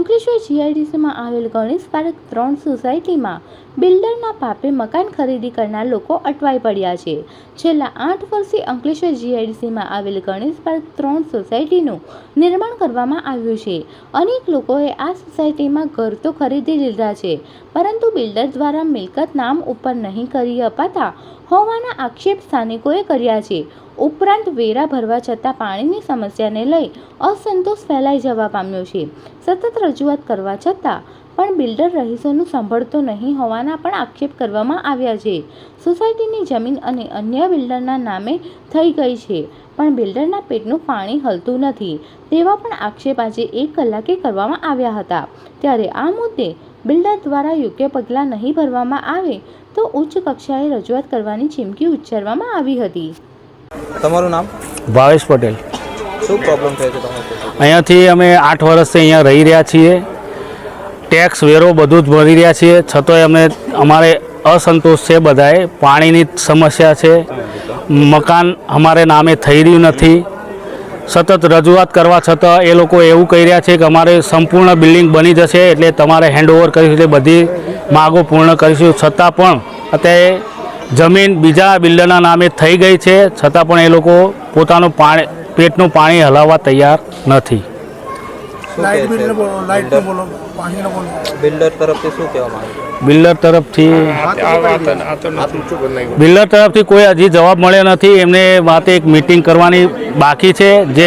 અંકલેશ્વર જીઆઈડીસીમાં આવેલ ગણેશ પાર્ક ત્રણ સોસાયટીમાં બિલ્ડરના પાપે મકાન ખરીદી કરનાર લોકો અટવાઈ પડ્યા છે. છેલ્લા આઠ વર્ષથી અંકલેશ્વર જીઆઈડીસીમાં આવેલ ગણેશ પાર્ક ત્રણ સોસાયટીનું નિર્માણ કરવામાં આવ્યું છે. અનેક લોકોએ આ સોસાયટીમાં ઘર તો ખરીદી લીધા છે, પરંતુ બિલ્ડર દ્વારા મિલકત નામ ઉપર નહીં કરી અપાતા હોવાના આક્ષેપ સ્થાનિકોએ કર્યા છે. ઉપરાંત વેરા ભરવા છતાં પાણીની સમસ્યાને લઈ અસંતોષ ફેલાઈ જવા પામ્યો છે. સતત રજૂઆત કરવા છતાં પણ બિલ્ડર રહીશોનું સાંભળતો નહીં હોવાના પણ આક્ષેપ કરવામાં આવ્યા છે. સોસાયટીની જમીન અને અન્ય બિલ્ડરના નામે થઈ ગઈ છે પણ બિલ્ડરના પેટનું પાણી હલતું નથી. તેવા પણ આક્ષેપ આજે એક કલાકે કરવામાં આવ્યા હતા. ત્યારે આ મુદ્દે બિલ્ડર દ્વારા યોગ્ય પગલાં નહીં ભરવામાં આવે તો ઉચ્ચ કક્ષાએ રજૂઆત કરવાની ચીમકી ઉચ્ચારવામાં આવી હતી. તમારું નામ? ભાવેશ પટેલ. શું પ્રોબ્લેમ થયો છે અહીંયાથી અમે આઠ વર્ષથી અહીંયા રહી રહ્યા છીએ. ટેક્સ વેરો બધું જ ભરી રહ્યા છીએ. છતાંય અમે, અમારે અસંતોષ છે બધાએ. પાણીની સમસ્યા છે. મકાન અમારે નામે થઈ રહ્યું નથી. સતત રજૂઆત કરવા છતાં એ લોકો એવું કહી રહ્યા છે કે અમારે સંપૂર્ણ બિલ્ડિંગ બની જશે એટલે તમારે હેન્ડઓવર કરીશું એટલે બધી માગો પૂર્ણ કરીશું. છતાં પણ અત્યારે જમીન બીજા બિલ્ડરના નામે થઈ ગઈ છે. છતાં પણ એ લોકો પોતાનું પાણી, પેટનું પાણી હલાવવા તૈયાર નથી. બિલ્ડર તરફથી બિલ્ડર તરફથી કોઈ હજી જવાબ મળ્યો નથી. એમને વાતે એક મીટિંગ કરવાની બાકી છે. જે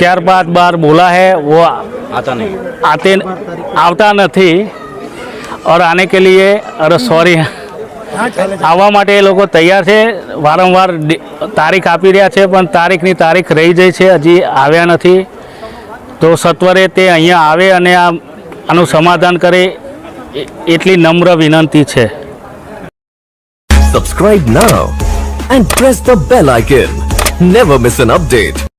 ચાર પાંચ બાર બોલા હે વો આતે આવતા નથી. ઓર આને કે લીએ અરે સોરી આવવા માટે એ લોકો તૈયાર છે. વારંવાર તારીખ આપી રહ્યા છે પણ તારીખની તારીખ રહી જઈ છે. હજી આવ્યા નથી. તો સત્વરે તે અહીંયા આવે અને આ આનું સમાધાન કરે એટલી નમ્ર વિનંતી છે Subscribe now and press the bell icon. Never miss an update.